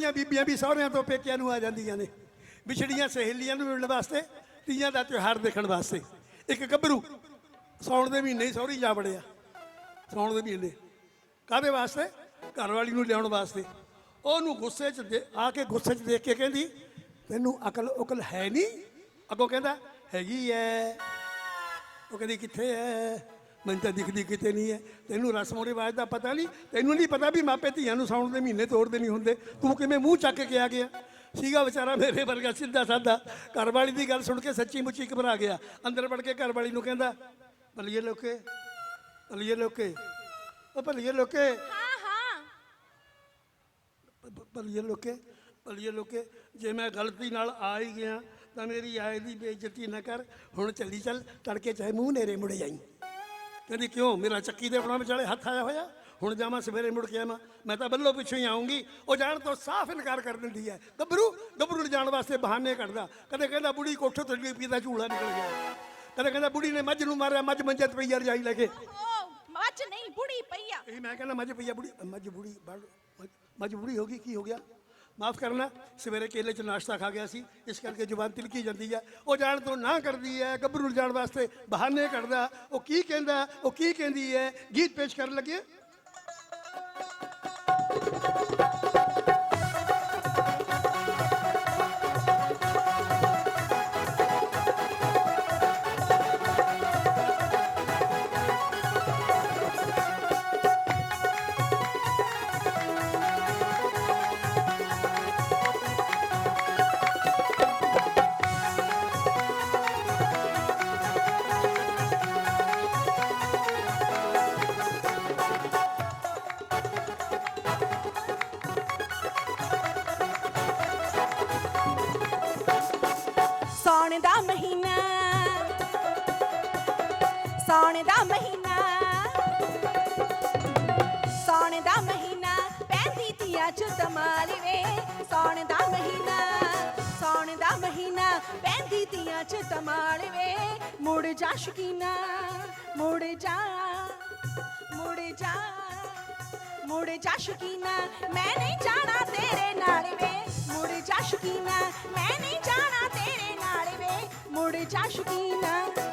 ਦੀਆਂ ਬੀਬੀਆਂ ਵੀ ਸਹੁਰਿਆਂ ਤੋਂ ਪੇਕਿਆਂ ਨੂੰ ਆ ਜਾਂਦੀਆਂ ਨੇ। ਵਿਛੜੀਆਂ ਸਹੇਲੀਆਂ ਨੂੰ ਮਿਲਣ ਵਾਸਤੇ, ਤੀਆਂ ਦਾ ਤਿਉਹਾਰ ਦੇਖਣ ਵਾਸਤੇ। ਇੱਕ ਗੱਭਰੂ ਸੌਣ ਦੇ ਮਹੀਨੇ ਹੀ ਸਹੁਰੀ ਜਾ ਵੜਿਆ। ਸੌਣ ਦੇ ਮਹੀਨੇ। ਕਾਹਦੇ ਵਾਸਤੇ? ਘਰ ਵਾਲੀ ਨੂੰ ਲਿਆਉਣ ਵਾਸਤੇ। ਉਹਨੂੰ ਗੁੱਸੇ 'ਚ ਦੇ- ਆ ਕੇ ਗੁੱਸੇ 'ਚ ਦੇਖ ਕੇ ਕਹਿੰਦੀ, ਤੈਨੂੰ ਅਕਲ ਉਕਲ ਹੈ ਨਹੀਂ? ਅੱਗੋਂ ਕਹਿੰਦਾ, ਹੈਗੀ ਐ। ਉਹ ਕਹਿੰਦੀ, ਕਿੱਥੇ ਐ? ਮੈਨੂੰ ਤਾਂ ਦਿਖਦੀ ਕਿਤੇ ਨਹੀਂ ਐ ਤੈਨੂੰ ਰਸਮੋਂ ਰਿਵਾਜ ਦਾ ਪਤਾ ਨਹੀਂ ਤੈਨੂੰ ਨਹੀਂ ਪਤਾ ਵੀ ਮਾਪੇ ਧੀਆਂ ਨੂੰ ਸਾਉਣ ਦੇ ਮਹੀਨੇ ਤੋੜਦੇ ਨਹੀਂ ਹੁੰਦੇ। ਤੂੰ ਕਿਵੇਂ ਮੂੰਹ ਚੱਕ ਕੇ ਆ ਗਿਆ? ਸੀਗਾ ਵਿਚਾਰਾ ਮੇਰੇ ਵਰਗਾ ਸਿੱਧਾ ਸਾਦਾ। ਘਰਵਾਲੀ ਦੀ ਗੱਲ ਸੁਣ ਕੇ ਸੱਚੀ ਮੁੱਚੀ ਘਬਰਾ ਗਿਆ। ਅੰਦਰ ਵੜ ਕੇ ਘਰਵਾਲੀ ਨੂੰ ਕਹਿੰਦਾ ਭਲੀਏ ਲੋਕੇ ਭਲੀਏ ਲੋਕੇ ਉਹ ਭਲੀਏ ਲੋਕੇ। ਹਾਂ ਹਾਂ। ਭਲੀਏ ਲੋਕੇ ਭਲੀਏ ਲੋਕੇ ਜੇ ਮੈਂ ਗਲਤੀ ਨਾਲ ਆ ਹੀ ਗਿਆ ਤਾਂ ਮੇਰੀ ਆਏ ਦੀ ਬੇਇੱਜ਼ਤੀ ਨਾ ਕਰ। ਹੁਣ ਚੱਲੀ ਚੱਲ ਤੜਕੇ ਚਾਹੇ ਮੂੰਹ ਨੇਰੇ ਮੁੜ ਜਾਈ। ਕਹਿੰਦੀ ਕਿਉਂ? ਮੇਰਾ ਚੱਕੀ ਦੇ ਬਣਾ ਵਿਚਾਲੇ ਹੱਥ ਆਇਆ ਹੋਇਆ। ਹੁਣ ਜਾਵਾਂ ਸਵੇਰੇ ਮੁੜ ਕੇ ਆਵਾਂ। ਮੈਂ ਤਾਂ ਬੱਲੋ ਪਿੱਛੋਂ ਹੀ ਆਉਂਗੀ। ਉਹ ਜਾਣ ਤੋਂ ਸਾਫ਼ ਇਨਕਾਰ ਕਰ ਦਿੰਦੀ ਹੈ। ਗੱਭਰੂ ਗੱਭਰੂ ਲਿਜਾਣ ਵਾਸਤੇ ਬਹਾਨੇ ਕੱਢਦਾ। ਕਦੇ ਕਹਿੰਦਾ ਬੁੜੀ ਕੋਠੇ ਤੋਂ ਡਿੱਗ ਪਈ ਦਾ ਝੂਲਾ ਨਿਕਲ ਗਿਆ। ਕਦੇ ਕਹਿੰਦਾ ਬੁੜੀ ਨੇ ਮੱਝ ਨੂੰ ਮਾਰਿਆ ਮੱਝ ਮੰਜੇ ਤੇ ਪਈ ਰਜਾਈ ਲੈ ਕੇ। ਮੱਝ ਨਹੀਂ ਬੁੜੀ ਪਈਆ ਇਹ ਮੈਂ ਕਹਿੰਦਾ ਮੱਝ ਪਈਆ ਬੁੜੀ ਮੱਝ ਬੁੜੀ ਮੱਝ ਬੁੜੀ ਹੋ ਗਈ ਕੀ ਹੋ ਗਿਆ? ਮਾਫ ਕਰਨਾ, ਸਵੇਰੇ ਕੇਲੇ ਚ ਨਾਸ਼ਤਾ ਖਾ ਗਿਆ ਸੀ, ਇਸ ਕਰਕੇ ਜ਼ੁਬਾਨ ਤਿਲਕੀ ਜਾਂਦੀ ਹੈ ਉਹ ਜਾਣ ਤੋਂ ਨਾ ਕਰਦੀ ਹੈ ਗੱਭਰੂ ਨੂੰ ਜਾਣ ਵਾਸਤੇ ਬਹਾਨੇ ਕਰਦਾ ਉਹ ਕੀ ਕਹਿੰਦਾ, ਉਹ ਕੀ ਕਹਿੰਦੀ ਹੈ ਗੀਤ ਪੇਸ਼ ਕਰਨ ਲੱਗੇ? ਸੌਣ ਦਾ ਮਹੀਨਾ। ਸੌਣ ਦਾ ਮਹੀਨਾ ਪੈਂਦੀ ਤੀਆ ਚ ਤਮਾਲ ਵੇ ਸੌਣ ਦਾ ਮਹੀਨਾ ਸੌਣ ਦਾ ਮਹੀਨਾ ਪੈਂਦੀ ਤੀਆ ਚ ਤਮਾਲ ਵੇ ਮੁੜ ਜਾ ਸ਼ਕੀਨਾ, ਮੁੜ ਜਾ ਮੁੜ ਜਾ ਮੁੜ ਜਾ ਸ਼ਕੀਨਾ, ਮੈਂ ਨਹੀਂ ਜਾਣਾ ਤੇਰੇ ਨਾਲ ਵੇ। ਮੁੜ ਜਾ ਸ਼ਕੀਨਾ, ਮੈਂ ਨਹੀਂ ਜਾਣਾ ਤੇਰੇ ਨਾਲ ਵੇ। ਮੁੜ ਜਾ ਸ਼ਕੀਨਾ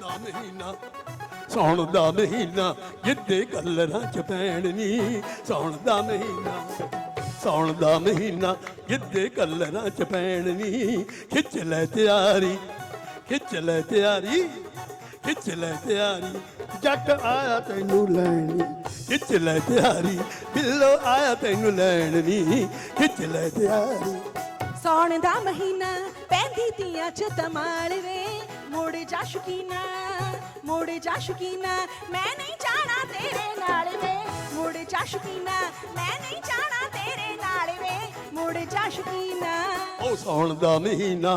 ਦਾ ਮਹੀਨਾ ਸੌਣ ਦਾ ਮਹੀਨਾ ਜਿੱਦੇ ਕਲਰਾਂ ਚ ਪੈਣਨੀ ਸੌਣ ਦਾ ਮਹੀਨਾ ਸੌਣ ਦਾ ਮਹੀਨਾ ਜਿੱਦੇ ਕਲਰਾਂ ਚ ਪੈਣਨੀ ਖਿੱਚ ਲੈ ਤਿਆਰੀ, ਖਿੱਚ ਲੈ ਤਿਆਰੀ, ਖਿੱਚ ਲੈ ਤਿਆਰੀ। ਜੱਟ ਆਇਆ ਤੈਨੂੰ ਲੈਣੀ ਖਿੱਚ ਲੈ ਤਿਆਰੀ। ਬਿੱਲੋ ਆਇਆ ਤੈਨੂੰ ਲੈਣੀ ਖਿੱਚ ਲੈ ਤਿਆਰੀ। ਸੌਣ ਦਾ ਮਹੀਨਾ ਪੈਂਦੀ ਤੀਆਂ ਚ ਤਮਾਲ ਵੇ। ਮੁੜ ਜਾ ਸ਼ਕੀਨਾ, ਮੁੜ ਜਾ ਸ਼ਕੀਨਾ, ਮੈਂ ਨਹੀਂ ਜਾਣਾ ਤੇਰੇ ਨਾਲ ਵੇ। ਮੁੜ ਜਾ ਸ਼ਕੀਨਾ, ਮੈਂ ਨਹੀਂ ਜਾਣਾ ਤੇਰੇ ਨਾਲ ਵੇ। ਮੁੜ ਜਾ ਸ਼ਕੀਨਾ। ਉਹ ਸੌਣ ਦਾ ਮਹੀਨਾ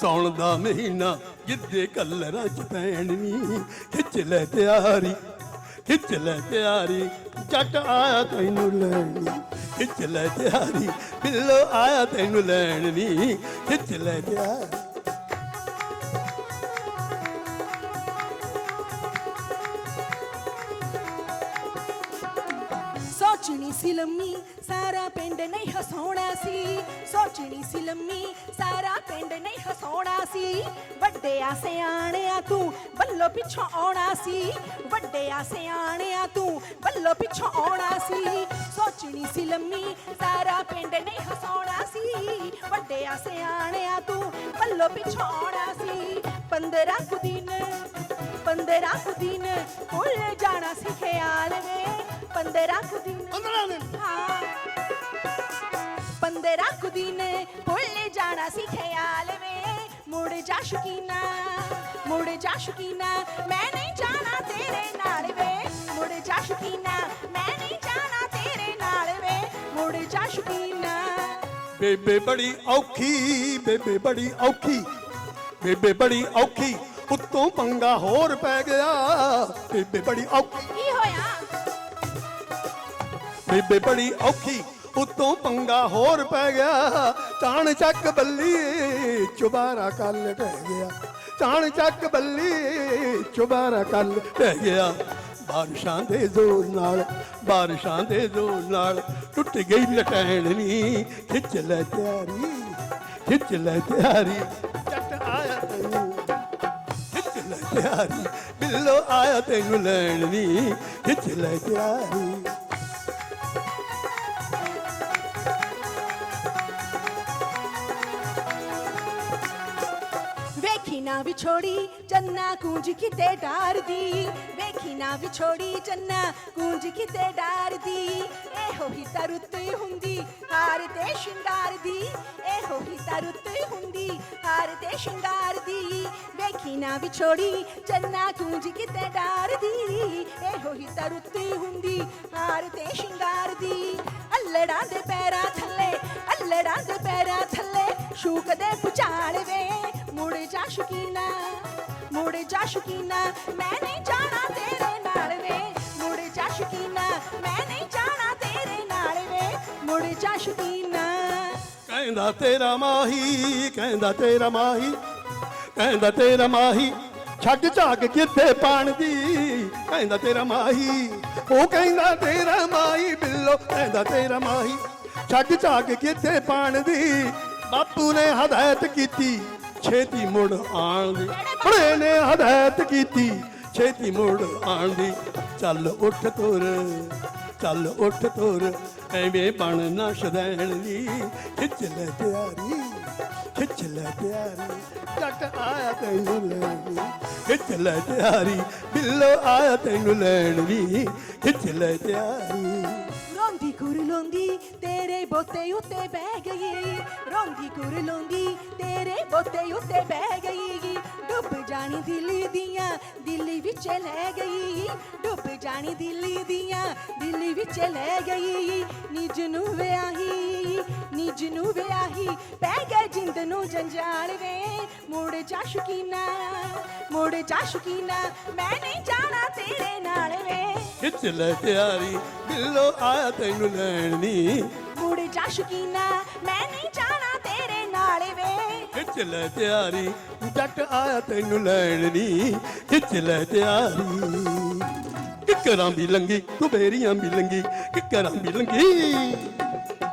ਸੌਣ ਦਾ ਮਹੀਨਾ ਜਿੱਦੇ ਕਲਰਾਂ ਚ ਪੈਣਨੀ ਖਿੱਚ ਲੈ ਤਿਆਰੀ, ਖਿੱਚ ਲੈ ਤਿਆਰੀ ਜੱਟ ਆਇਆ ਤੈਨੂੰ ਲੈਣੀ, ਖਿੱਚ ਲੈ ਤਿਆਰੀ, ਬਿੱਲੋ ਆਇਆ ਤੈਨੂੰ ਲੈਣੀ ਖਿੱਚ ਲੈ ਤਿਆਰੀ। ਸੋਚਣੀ ਸੀ ਲੰਮੀ, ਸਾਰਾ ਪਿੰਡ ਨਹੀਂ ਹਸਾਉਣਾ ਸੀ। ਸੋਚਣੀ ਸੀ ਲੰਮੀ, ਸਾਰਾ ਪਿੰਡ ਨਹੀਂ ਹਸਾਉਣਾ ਸੀ। ਵੱਡਿਆ ਸਿਆਣਿਆ ਤੂੰ ਬੱਲੋ ਪਿੱਛੋਂ ਆਉਣਾ ਸੀ। ਵੱਡਿਆ ਸਿਆਣਿਆ ਤੂੰ ਬੱਲੋ ਪਿੱਛੋਂ ਆਉਣਾ ਸੀ। ਸੋਚਣੀ ਸੀ ਲੰਮੀ, ਸਾਰਾ ਪਿੰਡ ਨਹੀਂ ਹਸਾਉਣਾ ਸੀ। ਵੱਡੇ ਆ ਸਿਆਣਿਆ ਤੂੰ ਬੱਲੋ ਪਿੱਛੋਂ ਆਉਣਾ ਸੀ। 15 ਕੁ ਦਿਨ 15 ਕੁ ਦਿਨ ਭੁੱਲ ਜਾਣਾ ਸੀ ਖਿਆਲ ਵੇ। 15 ਕੁ ਦਿਨ। 15 ਦਿਨ। ਹਾਂ। 15 ਕੁ ਦਿਨ ਭੁੱਲ ਜਾਣਾ ਸੀ ਖਿਆਲ ਵੇ। ਮੁੜ ਜਾ ਸ਼ਕੀਨਾ ਮੁੜ ਜਾ ਸ਼ਕੀਨਾ ਮੈਂ ਨਹੀਂ ਜਾਣਾ ਤੇਰੇ ਨਾਲ ਵੇ। ਮੁੜ ਜਾ ਸ਼ਕੀਨਾ ਮੈਂ ਨਹੀਂ ਜਾਣਾ ਤੇਰੇ ਨਾਲ ਵੇ। ਮੁੜ ਜਾ ਸ਼ਕੀਨਾ। ਬੇਬੇ ਬੜੀ ਔਖੀ ਬੇਬੇ ਬੜੀ ਔਖੀ ਬੇਬੇ ਬੜੀ ਔਖੀ ਉੱਤੋਂ ਪੰਗਾ ਹੋਰ ਪੈ ਗਿਆ। ਬੇਬੇ ਬੜੀ ਔਖੀ। ਬੇਬੇ ਬੜੀ ਔਖੀ, ਉਤੋਂ ਪੰਗਾ ਹੋਰ ਪੈ ਗਿਆ। ਚਾਣ ਚੱਕ ਬੱਲੀ, ਚੁਬਾਰਾ ਕੱਲ ਟਹਿ ਗਿਆ। ਚਾਣ ਚੱਕ ਬੱਲੀ, ਚੁਬਾਰਾ ਕੱਲ ਟਹਿ ਗਿਆ। ਬਾਰਿਸ਼ਾਂ ਦੇ ਜ਼ੋਰ ਨਾਲ, ਬਾਰਿਸ਼ਾਂ ਦੇ ਜ਼ੋਰ ਨਾਲ ਟੁੱਟ ਗਈ ਲਟੈਣ ਵੀ। ਖਿੱਚ ਲੈ ਤਿਆਰੀ, ਖਿੱਚ ਲੈ ਤਿਆਰੀ। ਜੱਟ ਆਇਆ ਤੈਨੂੰ, ਖਿੱਚ ਲੈ ਤਿਆਰੀ। ਬਿੱਲੋ ਆਇਆ ਤੈਨੂੰ ਲੈਣ ਨੀ ਖਿੱਚ ਲੈ ਤਿਆਰੀ। ਨਾ ਵਿਛੋੜੀ, ਚੰਨਾ ਕੂੰਜ ਕਿਤੇ ਡਾਰਦੀ। ਵੇਖੀ ਨਾ ਵਿਛੋੜੀ, ਚੰਨਾ ਕੂੰਜ ਕਿਤੇ ਡਾਰਦੀ। ਇਹੋ ਹੀ ਤਾਂ ਹੁੰਦੀ, ਹਾਰ ਤੇ ਸ਼ਿੰਗਾਰ ਦੀ ਇਹੋ ਹੀ ਤਾਂ ਹੁੰਦੀ, ਹਾਰ ਤੇ ਸ਼ਿੰਗਾਰ ਦੀ ਵੇਖੀ ਨਾ ਵਿਛੋੜੀ, ਚੰਨਾ ਕੂੰਜ ਕਿਤੇ ਡਾਰਦੀ। ਇਹੋ ਹੀ ਤਾਂ ਹੁੰਦੀ, ਹਾਰ ਤੇ ਸ਼ਿੰਗਾਰ ਦੀ ਅੱਲੜਾਂ ਦੇ ਪੈਰਾਂ ਥੱਲੇ, ਅੱਲੜਾਂ ਦੇ ਪੈਰਾਂ ਥੱਲੇ, ਸ਼ੂਕ ਦੇ ਪੁਚਾਲ ਵੇ। ਜਾ ਸ਼ੁਕੀਨਾ, ਮੁੜ ਜਾ ਸ਼ੁਕੀਨਾ, ਮੈਂ ਨਹੀਂ ਜਾਣਾ ਤੇਰੇ ਨਾਲ ਵੇ। ਮੁੜ ਜਾ ਸ਼ੁਕੀਨਾ, ਮੈਂ ਨਹੀਂ ਜਾਣਾ ਤੇਰੇ ਨਾਲ ਵੇ। ਮੁੜ ਜਾ ਸ਼ੁਕੀਨਾ। ਕਹਿੰਦਾ ਤੇਰਾ ਮਾਹੀ, ਕਹਿੰਦਾ ਤੇਰਾ ਮਾਹੀ, ਕਹਿੰਦਾ ਤੇਰਾ ਮਾਹੀ, ਛੱਡ ਝਾਕ ਕਿੱਥੇ ਪਾਣ ਦੀ। ਕਹਿੰਦਾ ਤੇਰਾ ਮਾਹੀ, ਉਹ ਕਹਿੰਦਾ ਤੇਰਾ ਮਾਹੀ, ਬਿੱਲੋ, ਕਹਿੰਦਾ ਤੇਰਾ ਮਾਹੀ, ਛੱਡ ਝਾਕ ਕਿੱਥੇ ਪਾਣ ਦੀ। ਬਾਪੂ ਨੇ ਹਦਾਇਤ ਕੀਤੀ ਛੇਤੀ ਮੁੜ ਆਣ ਦੀ। ਬੜੇ ਨੇ ਹਦਾਇਤ ਕੀਤੀ, ਛੇਤੀ ਮੁੜ ਆਣ ਦੀ। ਚੱਲ ਉੱਠ ਤੁਰ, ਚੱਲ ਉੱਠ ਤੁਰ, ਐਵੇਂ ਬਣ ਨਾ ਸ਼ਦੈਣ ਦੀ। ਖਿੱਚ ਲੈ ਤਿਆਰੀ, ਖਿੱਚ ਲੈ ਤਿਆਰੀ, ਜੱਟ ਆਇਆ ਤੈਨੂੰ ਲੈਣ ਦੀ। ਖਿੱਚ ਲੈ ਤਿਆਰੀ, ਬਿੱਲੋ ਆਇਆ ਤੈਨੂੰ ਲੈਣ ਵੀ ਖਿੱਚ ਲੈ ਤਿਆਰੀ। ਰੋਂਦੀ ਕੁਰਲੋਂਦੀ ਤੇਰੇ ਬੋਤੇ ਉੱਤੇ ਬਹਿ ਗਈ। ਰੋਂਦੀ ਕੁਰਲੋਂਦੀ ਬੋਤੇ ਉੱਤੇ ਬਹਿ ਗਈ। ਡੁੱਬ ਜਾਣੀ ਦਿਲ ਦੀਆਂ ਦਿਲ ਵਿੱਚ ਲੈ ਗਈ। ਡੁੱਬ ਜਾਣੀ ਦਿਲ ਦੀਆਂ ਦਿਲ ਵਿੱਚ ਲੈ ਗਈ। ਨਿਜ ਨੂੰ ਵਿਆਹੀ ਨਿਜ ਨੂੰ ਵਿਆਹੀ ਪੈ ਗਏ ਜਿੰਦ ਨੂੰ ਜੰਜਾਲ ਵੇ ਮੁੜ ਜਾ ਸ਼ੁਕੀਨਾ ਮੁੜ ਜਾ ਸ਼ੁਕੀਨਾ ਮੈਂ ਨਹੀਂ ਜਾਣਾ ਤੇਰੇ ਨਾਲ ਵੇ। ਖਿੱਚ ਲੈ ਤਿਆਰੀ ਬਿੱਲੋ ਆਇਆ ਤੈਨੂੰ ਲੈਣ ਦੀ ਮੁੜ ਜਾ ਸ਼ੁਕੀਨਾ ਮੈਂ ਨਹੀਂ ਜਾਣਾ ਤੇਰੇ ਨਾਲ ਵੇ। ਖਿੱਚ ਲੈ ਤਿਆਰੀ, ਜੱਟ ਆਇਆ ਤੈਨੂੰ ਲੈਣ ਨੀ, ਖਿੱਚ ਲੈ ਤਿਆਰੀ। ਕਿਕਰਾਂ ਵੀ ਲੰਗੀ, ਕੁਬੇਰੀਆਂ ਵੀ ਲੰਗੀ, ਕਿਕਰਾਂ ਵੀ ਲੰਗੀ।